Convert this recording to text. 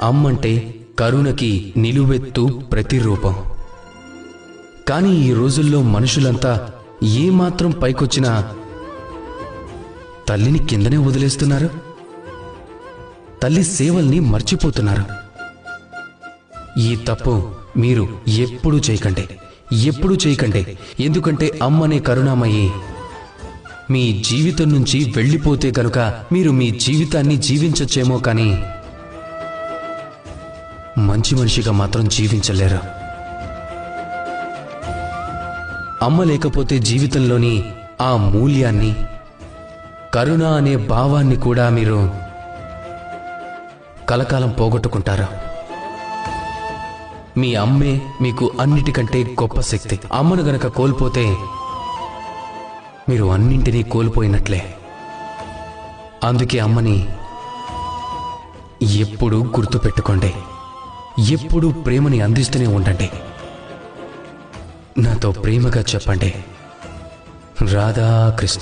అమ్మంటే కరుణకి నిలువెత్తు ప్రతిరూపం. కానీ ఈ రోజుల్లో మనుషులంతా ఏమాత్రం పైకొచ్చినా తల్లిని కిందనే వదిలేస్తున్నారు. తల్లి సేవల్ని మర్చిపోతున్నారు. ఈ తప్పు మీరు ఎప్పుడూ చేయకండి ఎప్పుడూ చేయకండి. ఎందుకంటే అమ్మనే కరుణామయ్యి మీ జీవితం నుంచి వెళ్ళిపోతే కనుక మీరు మీ జీవితాన్ని జీవించచ్చేమో కానీ మంచి మనిషిగా మాత్రం జీవించలేరు. అమ్మ లేకపోతే జీవితంలోని ఆ మూల్యాన్ని కరుణ అనే భావాన్ని కూడా మీరు కలకాలం పోగొట్టుకుంటారు? మీ అమ్మే మీకు అన్నిటికంటే గొప్ప శక్తి. అమ్మను గనక కోల్పోతే మీరు అన్నింటినీ కోల్పోయినట్లే. అందుకే అమ్మని ఎప్పుడూ గుర్తుపెట్టుకోండి. ఎప్పుడూ ప్రేమని అందిస్తూనే ఉండండి. నాతో ప్రేమగా చెప్పండి. రాధాకృష్ణ.